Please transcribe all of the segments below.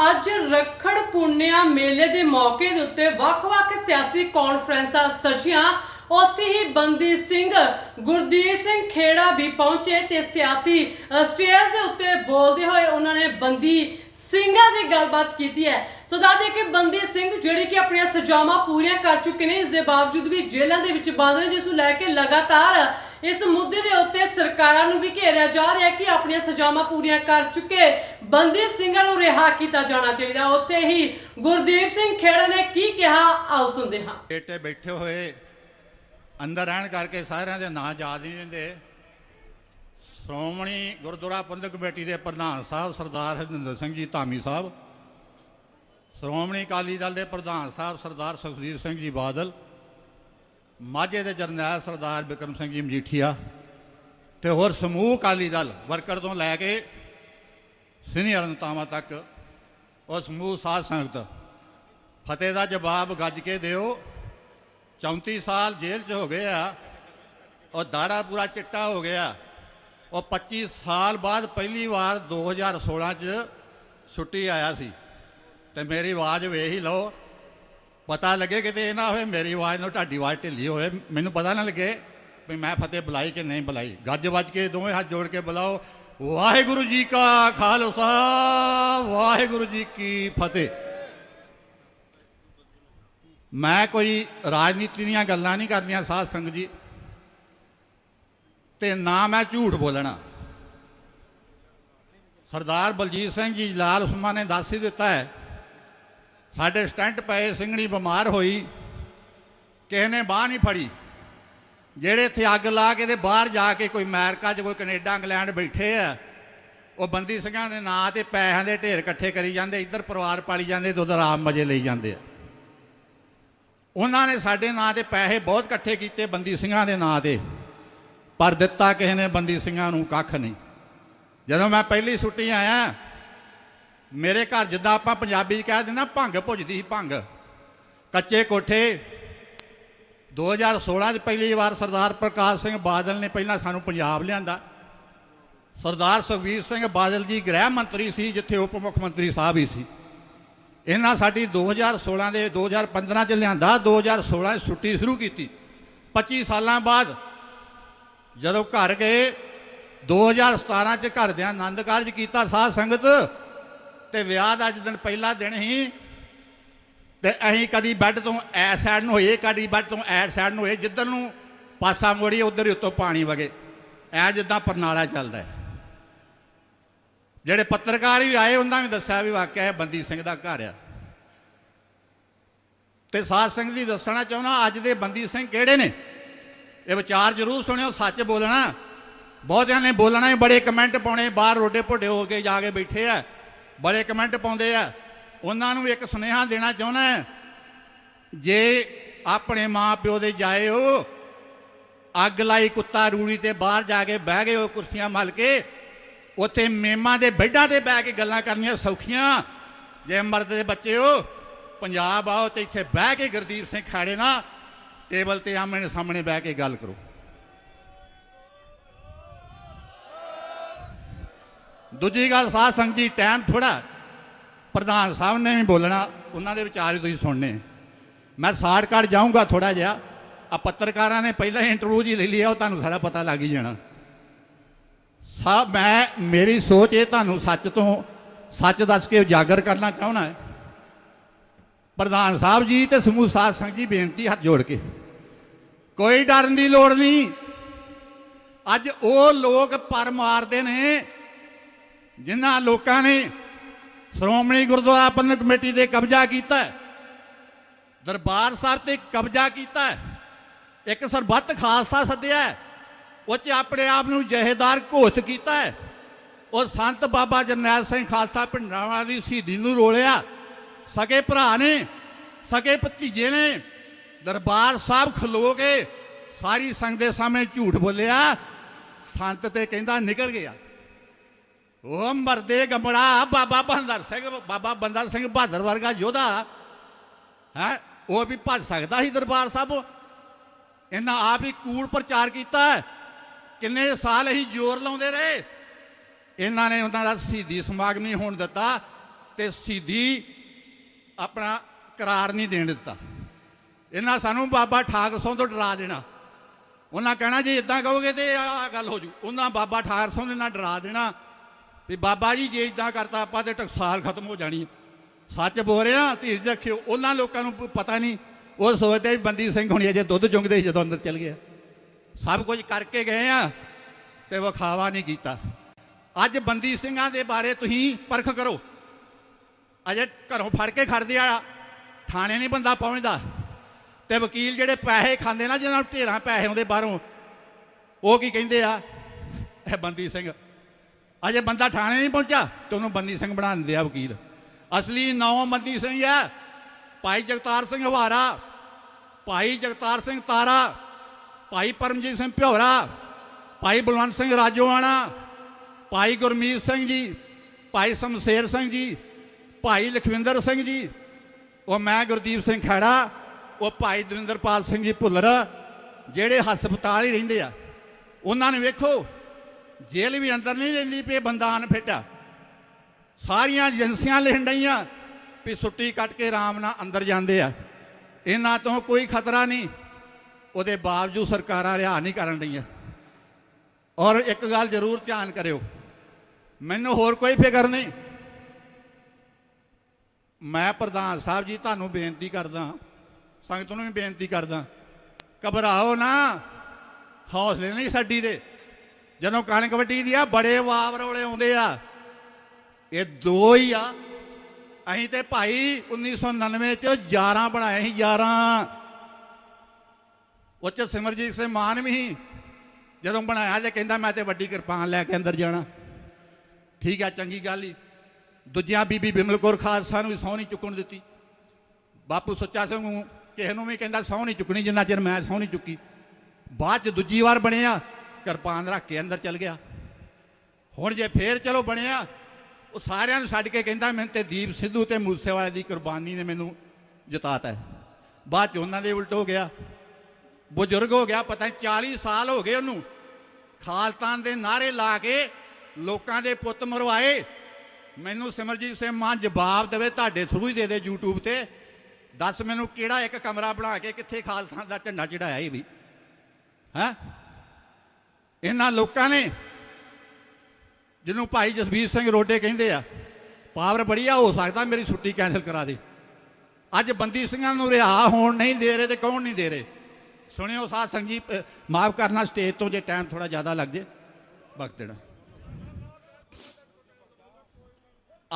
ਅੱਜ ਰੱਖੜ ਪੁੰਨਿਆ ਮੇਲੇ ਦੇ ਮੌਕੇ ਦੇ ਉੱਤੇ ਵੱਖ-ਵੱਖ ਸਿਆਸੀ ਕਾਨਫਰੰਸਾਂ ਸਜੀਆਂ। ਉੱਥੇ ਹੀ ਬੰਦੀ ਸਿੰਘ, ਗੁਰਦੀਪ ਸਿੰਘ ਖੇੜਾ ਵੀ ਪਹੁੰਚੇ ਤੇ ਸਿਆਸੀ ਸਟੇਜ ਦੇ ਉੱਤੇ ਬੋਲਦੇ ਹੋਏ ਉਹਨਾਂ ਨੇ ਬੰਦੀ ਸਿੰਘਾਂ ਦੀ ਗੱਲਬਾਤ ਕੀਤੀ ਹੈ। ਸੋ ਦੱਸਦੇ ਕਿ ਬੰਦੀ ਸਿੰਘ ਜਿਹੜੇ ਕਿ ਆਪਣੀਆਂ ਸਜ਼ਾਵਾਂ ਪੂਰੀਆਂ ਕਰ ਚੁੱਕੇ ਨੇ, ਇਸ ਦੇ ਬਾਵਜੂਦ ਵੀ ਜੇਲ੍ਹਾਂ ਦੇ ਵਿੱਚ ਬੰਦ ਨੇ, ਜਿਸ ਨੂੰ ਲੈ ਕੇ ਲਗਾਤਾਰ ਇਸ ਮੁੱਦੇ ਦੇ ਉੱਤੇ ਸਰਕਾਰਾਂ ਨੂੰ ਵੀ ਘੇਰਿਆ ਜਾ ਰਿਹਾ ਕਿ ਆਪਣੀਆਂ ਸਜ਼ਾਵਾਂ ਪੂਰੀਆਂ ਕਰ ਚੁੱਕੇ ਬੰਦੀ ਸਿੰਘਾਂ ਨੂੰ ਰਿਹਾ ਕੀਤਾ ਜਾਣਾ ਚਾਹੀਦਾ। ਉੱਥੇ ਹੀ ਗੁਰਦੀਪ ਸਿੰਘ ਖੇੜਾ ਨੇ ਕੀ ਕਿਹਾ, ਆਓ ਸੁਣਦੇ ਹਾਂ। ਬੇਟੇ ਬੈਠੇ ਹੋਏ, ਅੰਦਰ ਰਹਿਣ ਕਰਕੇ ਸਾਰਿਆਂ ਦੇ ਨਾਂ ਯਾਦ ਨਹੀਂ ਰਹਿੰਦੇ। ਸ਼੍ਰੋਮਣੀ ਗੁਰਦੁਆਰਾ ਪ੍ਰਬੰਧਕ ਕਮੇਟੀ ਦੇ ਪ੍ਰਧਾਨ ਸਾਹਿਬ ਸਰਦਾਰ ਹਰਜਿੰਦਰ ਸਿੰਘ ਜੀ, ਧਾਮੀ ਸਾਹਿਬ। ਸ਼੍ਰੋਮਣੀ ਅਕਾਲੀ ਦਲ ਦੇ ਪ੍ਰਧਾਨ ਸਾਹਿਬ ਸਰਦਾਰ ਸੁਖਬੀਰ ਸਿੰਘ ਜੀ ਬਾਦਲ। ਮਾਝੇ ਦੇ ਜਰਨੈਲ ਸਰਦਾਰ ਬਿਕਰਮ ਸਿੰਘ ਜੀ ਮਜੀਠੀਆ ਤੇ ਹੋਰ ਸਮੂਹ ਅਕਾਲੀ ਦਲ ਵਰਕਰ ਤੋਂ ਲੈ ਕੇ ਸੀਨੀਅਰ ਨੇਤਾਵਾਂ ਤੱਕ, ਉਹ ਸਮੂਹ ਸਾਧ ਸੰਗਤ, ਫਤਿਹ ਦਾ ਜਵਾਬ ਗੱਜ ਕੇ ਦਿਓ। 34 ਸਾਲ ਜੇਲ੍ਹ 'ਚ ਹੋ ਗਏ ਆ, ਉਹ ਦਾੜਾ ਪੂਰਾ ਚਿੱਟਾ ਹੋ ਗਿਆ। ਉਹ 25 ਸਾਲ ਬਾਅਦ ਪਹਿਲੀ ਵਾਰ 2016 'ਚ ਛੁੱਟੀ ਆਇਆ ਸੀ। ਤੇ ਮੇਰੀ ਆਵਾਜ਼ ਵੇਖ ਹੀ ਲਓ। ਪਤਾ ਲੱਗੇ ਕਿਤੇ ਇਹ ਨਾ ਹੋਵੇ, ਮੇਰੀ ਆਵਾਜ਼ ਨਾਲ ਤੁਹਾਡੀ ਆਵਾਜ਼ ਢਿੱਲੀ ਹੋਵੇ। ਮੈਨੂੰ ਪਤਾ ਨਾ ਲੱਗੇ ਵੀ ਮੈਂ ਫਤਿਹ ਬੁਲਾਈ ਕਿ ਨਹੀਂ ਬੁਲਾਈ। ਗੱਜ ਵੱਜ ਕੇ ਦੋਵੇਂ ਹੱਥ ਜੋੜ ਕੇ ਬੁਲਾਓ। ਵਾਹਿਗੁਰੂ ਜੀ ਕਾ ਖਾਲਸਾ, ਵਾਹਿਗੁਰੂ ਜੀ ਕੀ ਫਤਿਹ। ਮੈਂ ਕੋਈ ਰਾਜਨੀਤੀ ਦੀਆਂ ਗੱਲਾਂ ਨਹੀਂ ਕਰਦੀਆਂ ਸਾਧ ਸੰਗਤ ਜੀ। ਤੇ ਨਾ ਮੈਂ ਝੂਠ ਬੋਲਣਾ। ਸਰਦਾਰ ਬਲਜੀਤ ਸਿੰਘ ਜੀ, ਲਾਲ ਉਸਮਾਨ ਨੇ ਦੱਸ ਹੀ ਦਿੱਤਾ ਹੈ ਸਾਡੇ ਸਟੰਟ ਪਏ ਸਿੰਘਣੀ ਬਿਮਾਰ ਹੋਈ, ਕਿਸੇ ਨੇ ਬਾਹ ਨਹੀਂ ਫੜੀ। ਜਿਹੜੇ ਇੱਥੇ ਅੱਗ ਲਾ ਕੇ ਤੇ ਬਾਹਰ ਜਾ ਕੇ ਕੋਈ ਅਮਰੀਕਾ 'ਚ, ਕੋਈ ਕੈਨੇਡਾ, ਇੰਗਲੈਂਡ ਬੈਠੇ ਆ, ਉਹ ਬੰਦੀ ਸਿੰਘਾਂ ਦੇ ਨਾਂ ਤੇ ਪੈਸਿਆਂ ਦੇ ਢੇਰ ਇਕੱਠੇ ਕਰੀ ਜਾਂਦੇ, ਇੱਧਰ ਪਰਿਵਾਰ ਪਾਲੀ ਜਾਂਦੇ, ਤੇ ਉਧਰ ਆਪ ਮਜ਼ੇ ਲਈ ਜਾਂਦੇ ਆ। ਉਹਨਾਂ ਨੇ ਸਾਡੇ ਨਾਂ ਤੇ ਪੈਸੇ ਬਹੁਤ ਇਕੱਠੇ ਕੀਤੇ ਬੰਦੀ ਸਿੰਘਾਂ ਦੇ ਨਾਂ ਤੇ, ਪਰ ਦਿੱਤਾ ਕਿਸੇ ਨੇ ਬੰਦੀ ਸਿੰਘਾਂ ਨੂੰ ਕੱਖ ਨਹੀਂ। ਜਦੋਂ ਮੈਂ ਪਹਿਲੀ ਛੁੱਟੀ ਆਇਆ ਮੇਰੇ ਘਰ ਜਿੱਦਾਂ ਆਪਾਂ ਪੰਜਾਬੀ 'ਚ ਕਹਿ ਦਿੰਦਾ ਭੰਗ ਭੁੱਜਦੀ ਸੀ, ਭੰਗ। ਕੱਚੇ ਕੋਠੇ। 2016 'ਚ ਪਹਿਲੀ ਵਾਰ ਸਰਦਾਰ ਪ੍ਰਕਾਸ਼ ਸਿੰਘ ਬਾਦਲ ਨੇ ਪਹਿਲਾਂ ਸਾਨੂੰ ਪੰਜਾਬ ਲਿਆਂਦਾ। ਸਰਦਾਰ ਸੁਖਬੀਰ ਸਿੰਘ ਬਾਦਲ ਜੀ ਗ੍ਰਹਿ ਮੰਤਰੀ ਸੀ, ਜਿੱਥੇ ਉਪ ਮੁੱਖ ਮੰਤਰੀ ਸਾਹਿਬ ਹੀ ਸੀ। ਇਹਨਾਂ ਸਾਡੀ 2016 ਦੇ 2015 ਚ ਲਿਆਂਦਾ 2016 ਚ ਛੁੱਟੀ ਸ਼ੁਰੂ ਕੀਤੀ। 25 ਸਾਲਾਂ ਬਾਅਦ ਜਦੋਂ ਘਰ ਗਏ 2017 ਚ ਘਰ ਦੇ ਆਨੰਦ ਕਾਰਜ ਕੀਤਾ ਸਾਧ ਸੰਗਤ। ਤੇ ਵਿਆਹ ਦਾ ਅੱਜ ਪਹਿਲਾ ਦਿਨ ਹੀ ਤੇ ਅਸੀਂ ਕਦੀ ਬੈੱਡ ਤੋਂ ਐ ਸਾਈਡ ਨੂੰ ਹੋਏ, ਕਦੀ ਬੈੱਡ ਤੋਂ ਐ ਸਾਈਡ ਨੂੰ ਹੋਏ, ਜਿੱਧਰ ਨੂੰ ਪਾਸਾ ਮੋੜੀ ਉਧਰ ਹੀ ਉੱਤੋਂ ਪਾਣੀ ਵਗੇ। ਐ ਜਿੱਦਾਂ ਪਰਨਾਲਾ ਚੱਲਦਾ ਹੈ। ਜਿਹੜੇ ਪੱਤਰਕਾਰ ਵੀ ਆਏ, ਉਹਨਾਂ ਵੀ ਦੱਸਿਆ ਵੀ ਵਾਕਿਆ ਇਹ ਬੰਦੀ ਸਿੰਘ ਦਾ ਘਰ ਆ। ਤੇ ਸਾਧ ਸਿੰਘ ਜੀ ਦੱਸਣਾ ਚਾਹੁੰਦਾ, ਅੱਜ ਦੇ ਬੰਦੀ ਸਿੰਘ ਕਿਹੜੇ ਨੇ? ਇਹ ਵਿਚਾਰ ਜ਼ਰੂਰ ਸੁਣਿਓ, ਸੱਚ ਬੋਲਣਾ। ਬਹੁਤਿਆਂ ਨੇ ਬੋਲਣਾ ਹੀ ਬੜੇ ਕਮੈਂਟ ਪਾਉਣੇ, ਬਾਹਰ ਰੋਡੇ ਭੋਡੇ ਹੋ ਕੇ ਜਾ ਕੇ ਬੈਠੇ ਆ। ਬੜੇ ਕਮੈਂਟ ਪਾਉਂਦੇ ਆ। ਉਹਨਾਂ ਨੂੰ ਇੱਕ ਸੁਨੇਹਾ ਦੇਣਾ ਚਾਹੁੰਦਾ ਜੇ ਆਪਣੇ ਮਾਂ ਪਿਓ ਦੇ ਜਾਏ ਹੋ, ਅੱਗ ਲਾਈ ਕੁੱਤਾ ਰੂੜੀ ਤੇ ਬਾਹਰ ਜਾ ਕੇ ਬਹਿ ਗਏ ਉਹ ਕੁਰਸੀਆਂ ਮਲ ਕੇ, ਉੱਥੇ ਮੇਮਾਂ ਦੇ ਬੈੱਡਾਂ ਤੇ ਬਹਿ ਕੇ ਗੱਲਾਂ ਕਰਨੀਆਂ ਸੌਖੀਆਂ। ਜੇ ਮਰਦ ਦੇ ਬੱਚੇ ਹੋ, ਪੰਜਾਬ ਆਓ ਤੇ ਇੱਥੇ ਬਹਿ ਕੇ ਗੁਰਦੀਪ ਸਿੰਘ ਖਾੜੇ ਨਾਲ ਟੇਬਲ ਤੇ ਆਮਣੇ ਸਾਹਮਣੇ ਬਹਿ ਕੇ ਗੱਲ ਕਰੋ। ਦੂਜੀ ਗੱਲ, ਸਾਧ ਸੰਗਤ ਜੀ ਟਾਈਮ ਥੋੜਾ ਪ੍ਰਧਾਨ ਸਾਹਿਬ ਨੇ ਵੀ ਬੋਲਣਾ, ਉਹਨਾਂ ਦੇ ਵਿਚਾਰ ਵੀ ਤੁਸੀਂ ਸੁਣਨੇ। ਮੈਂ ਸ਼ਾਰਟਕਟ ਜਾਊਂਗਾ ਥੋੜਾ ਜਿਹਾ ਆ ਪੱਤਰਕਾਰਾਂ ਨੇ ਪਹਿਲਾਂ ਇੰਟਰਵਿਊ ਜੀ ਲੈ ਲਿਆ, ਉਹ ਤੁਹਾਨੂੰ ਸਾਰਾ ਪਤਾ ਲੱਗ ਹੀ ਜਾਣਾ। ਸਾਹਿਬ ਮੈਂ, ਮੇਰੀ ਸੋਚ ਇਹ ਤੁਹਾਨੂੰ ਸੱਚ ਤੋਂ, ਸੱਚ ਦੱਸ ਕੇ ਉਜਾਗਰ ਕਰਨਾ ਚਾਹੁੰਦਾ ਹੈ। ਪ੍ਰਧਾਨ ਸਾਹਿਬ ਜੀ ਤੇ ਸਮੂਹ ਸਾਧ ਸੰਗਤ ਜੀ, ਬੇਨਤੀ ਹੱਥ ਜੋੜ ਕੇ। ਕੋਈ ਡਰਨ ਦੀ ਲੋੜ ਨਹੀਂ। ਅੱਜ ਉਹ ਲੋਕ ਪਰ ਮਾਰਦੇ ਨੇ ਜਿਨ੍ਹਾਂ ਲੋਕਾਂ ਨੇ ਸ਼੍ਰੋਮਣੀ ਗੁਰਦੁਆਰਾ ਪ੍ਰਬੰਧਕ ਕਮੇਟੀ ਤੇ ਕਬਜ਼ਾ ਕੀਤਾ ਦਰਬਾਰ ਸਾਹਿਬ ਤੇ ਕਬਜ਼ਾ ਕੀਤਾ ਇੱਕ ਸਰਬੱਤ ਖਾਲਸਾ ਸੱਦਿਆ ਉਹ ਚ ਆਪਣੇ ਆਪ ਨੂੰ ਜਹੇਦਾਰ ਘੋਸ਼ਿਤ ਕੀਤਾ ਹੈ, ਉਹ ਸੰਤ ਬਾਬਾ ਜਰਨੈਲ ਸਿੰਘ ਖਾਲਸਾ ਭਿੰਡਰਾਂਵਾਲਾ ਦੀ ਸ਼ਹੀਦੀ ਨੂੰ ਰੋਲਿਆ। ਸਕੇ ਭਰਾ ਨੇ ਸਕੇ ਭਤੀਜੇ ਨੇ ਦਰਬਾਰ ਸਾਹਿਬ ਖਲੋ ਕੇ ਸਾਰੀ ਸੰਗਤ ਦੇ ਸਾਹਮਣੇ ਝੂਠ ਬੋਲਿਆ, ਸੰਤ ਤੇ ਕਹਿੰਦਾ ਨਿਕਲ ਗਿਆ। ਉਹ ਮਰਦੇ ਗਮੜਾ ਬਾਬਾ ਬੰਦਰ ਸਿੰਘ, ਬਾਬਾ ਬੰਦਰ ਸਿੰਘ ਬਹਾਦਰ ਵਰਗਾ ਯੋਧਾ। ਹੈ? ਉਹ ਵੀ ਭੱਜ ਸਕਦਾ ਸੀ ਦਰਬਾਰ ਸਾਹਿਬ। ਇਹਨਾਂ ਆਪ ਹੀ ਕੂੜ ਪ੍ਰਚਾਰ ਕੀਤਾ। ਕਿੰਨੇ ਸਾਲ ਅਸੀਂ ਜ਼ੋਰ ਲਾਉਂਦੇ ਰਹੇ। ਇਹਨਾਂ ਨੇ ਉਹਨਾਂ ਦਾ ਸ਼ਹੀਦੀ ਸਮਾਗਮ ਨਹੀਂ ਹੋਣ ਦਿੱਤਾ ਤੇ ਸ਼ਹੀਦੀ ਆਪਣਾ ਕਰਾਰ ਨਹੀਂ ਦੇਣ ਦਿੱਤਾ। ਇਹਨਾਂ ਸਾਨੂੰ ਬਾਬਾ ਠਾਕਰ ਸਿੰਘ ਤੋਂ ਡਰਾ ਦੇਣਾ। ਉਹਨਾਂ ਕਹਿਣਾ, ਜੇ ਇਦਾਂ ਕਹੋਗੇ ਤੇ ਆ ਗੱਲ ਹੋ ਜੂ। ਉਹਨਾਂ ਬਾਬਾ ਠਾਕਰ ਸਿੰਘ ਦੇ ਨਾਲ ਡਰਾ ਦੇਣਾ ਵੀ ਬਾਬਾ ਜੀ, ਜੇ ਇਦਾਂ ਕਰਤਾ, ਆਪਾਂ ਤੇ ਟਕਸਾਲ ਖਤਮ ਹੋ ਜਾਣੀ ਸੱਚ ਬੋਲ ਰਿਹਾ ਧੀਰਜ ਰੱਖਿਓ, ਉਹਨਾਂ ਲੋਕਾਂ ਨੂੰ ਪਤਾ ਨਹੀਂ। ਉਹ ਸੋਚਦੇ ਵੀ ਬੰਦੀ ਸਿੰਘ ਹੁਣੀ ਅਜੇ ਦੁੱਧ ਚੁੰਗਦੇ ਸੀ ਜਦੋਂ ਅੰਦਰ ਚਲ ਗਿਆ। ਸਭ ਕੁਝ ਕਰਕੇ ਗਏ ਆ ਤੇ ਵਿਖਾਵਾ ਨਹੀਂ ਕੀਤਾ। ਅੱਜ ਬੰਦੀ ਸਿੰਘਾਂ ਦੇ ਬਾਰੇ ਤੁਸੀਂ ਪਰਖ ਕਰੋ। ਅਜੇ ਘਰੋਂ ਫੜ ਕੇ ਖੜਦੇ ਆ, ਥਾਣੇ ਨਹੀਂ ਬੰਦਾ ਪਹੁੰਚਦਾ। ਤੇ ਵਕੀਲ ਜਿਹੜੇ ਪੈਸੇ ਖਾਂਦੇ ਨਾ, ਜਿਹਨਾਂ ਨੂੰ ਢੇਰਾਂ ਪੈਸੇ ਆਉਂਦੇ ਬਾਹਰੋਂ, ਉਹ ਕੀ ਕਹਿੰਦੇ ਆ? ਇਹ ਬੰਦੀ ਸਿੰਘ ਅਜੇ ਬੰਦਾ ਥਾਣੇ ਨਹੀਂ ਪਹੁੰਚਾ ਤੇ ਉਹਨੂੰ ਬੰਦੀ ਸਿੰਘ ਬਣਾ ਦਿੰਦੇ ਆ ਵਕੀਲ। ਅਸਲੀ ਨੌ ਬੰਦੀ ਸਿੰਘ ਹੈ ਭਾਈ ਜਗਤਾਰ ਸਿੰਘ ਹਵਾਰਾ, ਭਾਈ ਜਗਤਾਰ ਸਿੰਘ ਤਾਰਾ, ਭਾਈ ਪਰਮਜੀਤ ਸਿੰਘ ਭਿਓਰਾ, ਭਾਈ ਬਲਵੰਤ ਸਿੰਘ ਰਾਜੋਆਣਾ, ਭਾਈ ਗੁਰਮੀਤ ਸਿੰਘ ਜੀ, ਭਾਈ ਸ਼ਮਸ਼ੇਰ ਸਿੰਘ ਜੀ, ਭਾਈ ਲਖਵਿੰਦਰ ਸਿੰਘ ਜੀ, ਉਹ ਮੈਂ ਗੁਰਦੀਪ ਸਿੰਘ ਖੈੜਾ ਉਹ ਭਾਈ ਦਵਿੰਦਰਪਾਲ ਸਿੰਘ ਜੀ ਭੁੱਲਰ, ਜਿਹੜੇ ਹਸਪਤਾਲ ਹੀ ਰਹਿੰਦੇ ਆ, ਉਹਨਾਂ ਨੇ ਵੇਖੋ। ਜੇਲ੍ਹ ਵੀ ਅੰਦਰ ਨਹੀਂ ਰਹਿੰਦੀ ਪਈ, ਬੰਦਾ ਅਨਫਿਟ ਆ। ਸਾਰੀਆਂ ਏਜੰਸੀਆਂ ਲੈਣ ਡਈਆਂ ਵੀ ਛੁੱਟੀ ਕੱਟ ਕੇ ਆਰਾਮ ਨਾਲ ਅੰਦਰ ਜਾਂਦੇ ਆ। ਇਹਨਾਂ ਤੋਂ ਕੋਈ ਖਤਰਾ ਨਹੀਂ, ਉਹਦੇ ਬਾਵਜੂਦ ਸਰਕਾਰਾਂ ਰਿਹਾ ਨਹੀਂ ਕਰਨ ਡਈਆਂ। ਔਰ ਇੱਕ ਗੱਲ ਜ਼ਰੂਰ ਧਿਆਨ ਕਰਿਓ, ਮੈਨੂੰ ਹੋਰ ਕੋਈ ਫਿਕਰ ਨਹੀਂ। ਮੈਂ ਪ੍ਰਧਾਨ ਸਾਹਿਬ ਜੀ, ਤੁਹਾਨੂੰ ਬੇਨਤੀ ਕਰਦਾ, ਸੰਗਤ ਨੂੰ ਵੀ ਬੇਨਤੀ ਕਰਦਾ, ਘਬਰਾਓ ਨਾ, ਹੌਸਲੇ ਨਹੀਂ ਛੱਡੀ ਦੇ। ਜਦੋਂ ਕਣਕ ਵੱਡੀ ਦੀ ਆ, ਬੜੇ ਵਾਵਰੋਲੇ ਆਉਂਦੇ ਆ। ਇਹ ਦੋ ਹੀ ਆ। ਅਸੀਂ ਤੇ ਭਾਈ 1999 ਚ 11 ਬਣਾਏ ਸੀ 11 ਉਹ ਚ ਸਿਮਰਜੀਤ ਸਿੰਘ ਮਾਨ ਵੀ ਸੀ। ਜਦੋਂ ਬਣਾਇਆ ਤੇ ਕਹਿੰਦਾ ਮੈਂ ਤੇ ਵੱਡੀ ਕਿਰਪਾਨ ਲੈ ਕੇ ਅੰਦਰ ਜਾਣਾ। ਠੀਕ ਆ, ਚੰਗੀ ਗੱਲ ਹੀ ਦੂਜਿਆਂ ਬੀਬੀ ਬਿਮਲ ਕੌਰ ਖਾਲਸਾ ਨੂੰ ਵੀ ਸਹੁੰ ਨਹੀਂ ਚੁੱਕਣ ਦਿੱਤੀ। ਬਾਪੂ ਸੁੱਚਾ ਸਿੰਘ ਨੂੰ ਕਿਸੇ ਨੂੰ ਵੀ ਕਹਿੰਦਾ ਸਹੁੰ ਨਹੀਂ ਚੁੱਕਣੀ, ਜਿੰਨਾ ਚਿਰ ਮੈਂ ਸਹੁੰ ਨਹੀਂ ਚੁੱਕੀ। ਬਾਅਦ ਚ ਦੂਜੀ ਵਾਰ ਬਣਿਆ। ਕਿਰਪਾਨ ਰੱਖ ਕੇ ਅੰਦਰ ਚਲ ਗਿਆ। ਹੁਣ ਜੇ ਫੇਰ ਚਲੋ ਬਣਿਆ, ਉਹ ਸਾਰਿਆਂ ਨੂੰ ਛੱਡ ਕੇ ਕਹਿੰਦਾ, ਮੈਨੂੰ ਤੇ ਦੀਪ ਸਿੱਧੂ ਤੇ ਮੂਸੇਵਾਲੇ ਦੀ ਕੁਰਬਾਨੀ ਨੇ ਮੈਨੂੰ ਜਿਤਾਤਾ ਬਾਅਦ ਚ ਉਹਨਾਂ ਦੇ ਉਲਟ ਹੋ ਗਿਆ। ਬਜ਼ੁਰਗ ਹੋ ਗਿਆ, ਪਤਾ ਨਹੀਂ 40 ਸਾਲ ਹੋ ਗਏ ਉਹਨੂੰ। ਖਾਲਤਾਨ ਦੇ ਨਾਰੇ ਲਾ ਕੇ ਲੋਕਾਂ ਦੇ ਪੁੱਤ ਮਰਵਾਏ। ਮੈਨੂੰ ਸਿਮਰਜੀਤ ਸਿੰਘ ਮਾਨ ਜਵਾਬ ਦੇਵੇ, ਤੁਹਾਡੇ ਥਰੂ ਹੀ ਦੇ ਦੇ YouTube ਤੇ। ਦੱਸ ਮੈਨੂੰ ਕਿਹੜਾ ਇੱਕ ਕਮਰਾ ਬਣਾ ਕੇ ਕਿੱਥੇ ਖਾਲਸਾ ਦਾ ਝੰਡਾ ਚੜਾਇਆ ਇਹ ਵੀ? ਹੈ? ਇਹਨਾਂ ਲੋਕਾਂ ਨੇ, ਜਿਹਨੂੰ ਭਾਈ ਜਸਬੀਰ ਸਿੰਘ ਰੋਡੇ ਕਹਿੰਦੇ ਆ, ਪਾਵਰ ਬੜੀ ਆ ਹੋ ਸਕਦਾ ਮੇਰੀ ਛੁੱਟੀ ਕੈਨਸਲ ਕਰਾ ਦੇ। ਅੱਜ ਬੰਦੀ ਸਿੰਘਾਂ ਨੂੰ ਰਿਹਾ ਹੋਣ ਨਹੀਂ ਦੇ ਰਹੇ ਤੇ ਕੌਣ ਨਹੀਂ ਦੇ ਰਹੇ? ਸੁਣਿਓ ਸਾਧ ਸੰਗਤ ਮਾਫ ਕਰਨਾ ਸਟੇਜ ਤੋਂ ਜੇ ਟਾਈਮ ਥੋੜਾ ਜ਼ਿਆਦਾ ਲੱਗ ਜੇ। ਵਕਤ ਦੇਣਾ।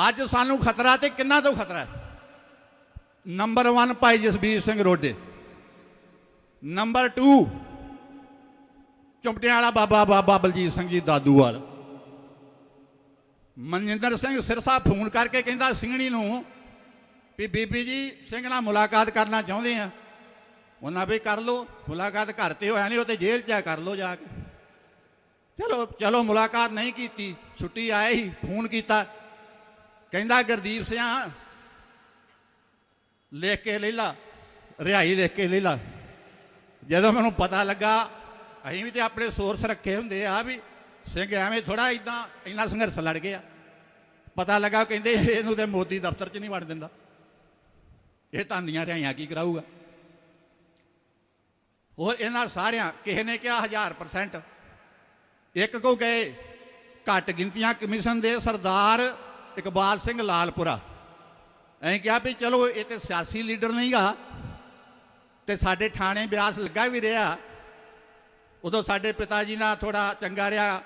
ਅੱਜ ਸਾਨੂੰ ਖਤਰਾ ਤੇ ਕਿੰਨਾ ਤੋਂ ਖਤਰਾ ਹੈ? ਨੰਬਰ 1 ਭਾਈ ਜਸਬੀਰ ਸਿੰਘ ਰੋਡੇ। ਨੰਬਰ 2 ਚੁੰਪਟਿਆਂ ਵਾਲਾ ਬਾਬਾ ਬਾਬਾ ਬਲਜੀਤ ਸਿੰਘ ਜੀ ਦਾਦੂਵਾਲ ਮਨਜਿੰਦਰ ਸਿੰਘ ਸਿਰਸਾ ਫੋਨ ਕਰਕੇ ਕਹਿੰਦਾ ਸਿੰਘਣੀ ਨੂੰ ਵੀ ਬੀਬੀ ਜੀ, ਸਿੰਘ ਨਾਲ ਮੁਲਾਕਾਤ ਕਰਨਾ ਚਾਹੁੰਦੇ ਆ। ਉਹਨਾਂ ਵੀ ਕਰ ਲਓ, ਮੁਲਾਕਾਤ ਘਰ ਤੇ ਹੋਇਆ ਨਹੀਂ, ਉਹ ਤੇ ਜੇਲ੍ਹ 'ਚ ਆ, ਕਰ ਲਓ ਜਾ ਕੇ। ਚਲੋ ਚਲੋ ਮੁਲਾਕਾਤ ਨਹੀਂ ਕੀਤੀ, ਛੁੱਟੀ ਆਏ ਹੀ, ਫੋਨ ਕੀਤਾ। ਕਹਿੰਦਾ ਗੁਰਦੀਪ ਸਿੰਘ ਲਿਖ ਕੇ ਲੈ ਲਾ, ਰਿਹਾਈ ਲਿਖ ਕੇ ਲੈ ਲਾ। ਜਦੋਂ ਮੈਨੂੰ ਪਤਾ ਲੱਗਾ ਅਸੀਂ ਵੀ ਤੇ ਆਪਣੇ ਸੋਰਸ ਰੱਖੇ ਹੁੰਦੇ ਆ ਵੀ ਸਿੰਘ ਐਵੇਂ ਥੋੜਾ ਇਦਾਂ ਇੰਨਾ ਸੰਘਰਸ਼ ਲੜ ਗਿਆ ਪਤਾ ਲੱਗਾ ਕਹਿੰਦੇ ਇਹਨੂੰ ਤੇ ਮੋਦੀ ਦਫ਼ਤਰ 'ਚ ਨਹੀਂ ਵੜ ਦਿੰਦਾ। ਇਹ ਧੰਦੀਆਂ ਰਿਹਾਈਆਂ ਕੀ ਕਰਾਊਗਾ? ਹੋਰ ਇਹਨਾਂ ਸਾਰਿਆਂ ਕਿਸੇ ਨੇ ਕਿਹਾ 1000% ਇੱਕ ਕੋ ਗਏ ਘੱਟ ਗਿਣਤੀਆਂ ਕਮਿਸ਼ਨ ਦੇ ਸਰਦਾਰ ਇਕਬਾਲ ਸਿੰਘ ਲਾਲਪੁਰਾ। ਐਂ ਕਿਹਾ ਵੀ ਚਲੋ ਇਹ ਤੇ ਸਿਆਸੀ ਲੀਡਰ ਨਹੀਂਗਾ ਤੇ ਸਾਡੇ ਥਾਣੇ ਬਿਆਸ ਲੱਗਾ ਵੀ ਰਿਹਾ। ਉਦੋਂ ਸਾਡੇ ਪਿਤਾ ਜੀ ਨਾਲ ਥੋੜਾ ਚੰਗਾ ਰਿਹਾ।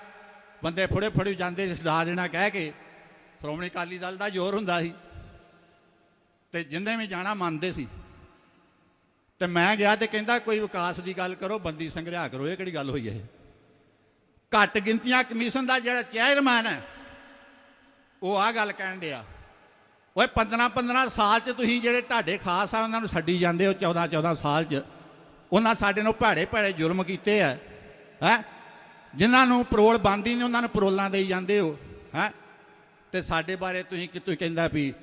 ਬੰਦੇ ਫੜੇ ਫੜੇ ਜਾਂਦੇ ਸਦਾ ਦੇਣਾ ਕਹਿ ਕੇ। ਸ਼੍ਰੋਮਣੀ ਅਕਾਲੀ ਦਲ ਦਾ ਜ਼ੋਰ ਹੁੰਦਾ ਸੀ। ਤੇ ਜਿੰਨੇ ਵੀ ਜਾਣਾ ਮੰਨਦੇ ਸੀ। ਤੇ ਮੈਂ ਗਿਆ ਤੇ ਕਹਿੰਦਾ, ਕੋਈ ਵਿਕਾਸ ਦੀ ਗੱਲ ਕਰੋ, ਬੰਦੀ ਸਿੰਘ ਕਰੋ, ਇਹ ਕਿਹੜੀ ਗੱਲ ਹੋਈ ਇਹ? ਘੱਟ ਗਿਣਤੀਆਂ ਕਮਿਸ਼ਨ ਦਾ ਜਿਹੜਾ ਚੇਅਰਮੈਨ ਹੈ, ਉਹ ਆ ਗੱਲ ਕਹਿਣ ਡਿਆ। ਓਏ 15 15 ਸਾਲ ਚ ਤੁਸੀਂ ਜਿਹੜੇ ਢਾਡੇ ਖਾਸ ਆ, ਉਹਨਾਂ ਨੂੰ ਛੱਡੀ ਜਾਂਦੇ ਹੋ 14 14 ਸਾਲ ਚ। ਉਹਨਾਂ ਸਾਡੇ ਨੂੰ ਭੈੜੇ ਭੈੜੇ ਜ਼ੁਲਮ ਕੀਤੇ ਆ, ਹੈ? ਜਿਨ੍ਹਾਂ ਨੂੰ ਪਰੋਲ ਬੰਦੀ ਨਹੀਂ, ਉਹਨਾਂ ਨੂੰ ਪਰੋਲਾਂ ਦੇਈ ਜਾਂਦੇ ਹੋ, ਹੈ? ਤੇ ਸਾਡੇ ਬਾਰੇ ਤੁਸੀਂ ਕਿ ਤੁਸੀਂ ਕਹਿੰਦਾ ਵੀ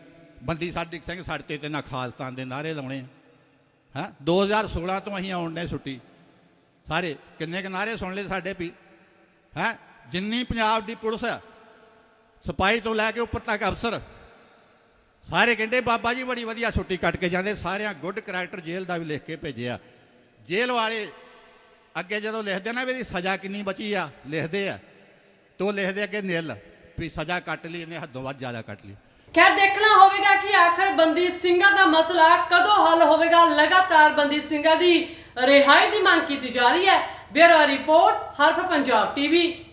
ਬੰਦੀ ਸਾਡੀ ਸਿੰਘ ਸਾਡੇ ਤੇ ਨਾ ਖਾਲਸਤਾਨ ਦੇ ਨਾਰੇ ਲਾਉਣੇ ਆ, ਹੈ? 2016 ਤੋਂ ਅਸੀਂ ਆਉਣ ਨੇ ਛੁੱਟੀ। ਸਾਰੇ ਕਿੰਨੇ ਕੁ ਨਾਰੇ ਸੁਣ ਲਏ ਸਾਡੇ ਵੀ, ਹੈ? ਜਿੰਨੀ ਪੰਜਾਬ ਦੀ ਪੁਲਿਸ ਹੈ ਸਿਪਾਹੀ ਤੋਂ ਲੈ ਕੇ ਉੱਪਰ ਤੱਕ ਅਫਸਰ, ਸਾਰੇ ਕਹਿੰਦੇ ਬਾਬਾ ਜੀ ਬੜੀ ਵਧੀਆ ਛੁੱਟੀ ਕੱਟ ਕੇ ਜਾਂਦੇ, ਸਾਰਿਆਂ ਗੁੱਡ ਕਰੈਕਟਰ ਜੇਲ੍ਹ ਦਾ ਵੀ ਲਿਖ ਕੇ ਭੇਜਿਆ। ਜੇਲ੍ਹ ਵਾਲੇ ਅੱਗੇ ਜਦੋਂ ਲਿਖਦੇ ਨਾ ਵੀ ਇਹਦੀ ਸਜ਼ਾ ਕਿੰਨੀ ਬਚੀ ਆ, ਲਿਖਦੇ ਆ। ਤੋ ਲਿਖਦੇ ਅੱਗੇ ਨਿਲ, ਵੀ ਸਜ਼ਾ ਕੱਟ ਲਈ, ਇਹਨੇ ਹੱਦੋਂ ਵੱਧ ਜ਼ਿਆਦਾ ਕੱਟ ਲਈ। ਖੈਰ, ਦੇਖਣਾ ਹੋਵੇਗਾ ਕਿ ਆਖਰ ਬੰਦੀ ਸਿੰਘਾਂ ਦਾ ਮਸਲਾ ਕਦੋਂ ਹੱਲ ਹੋਵੇਗਾ। ਲਗਾਤਾਰ ਬੰਦੀ ਸਿੰਘਾਂ ਦੀ ਰਿਹਾਈ ਦੀ ਮੰਗ ਕੀਤੀ ਜਾ ਰਹੀ ਹੈ। Bureau report, Harf Punjab TV.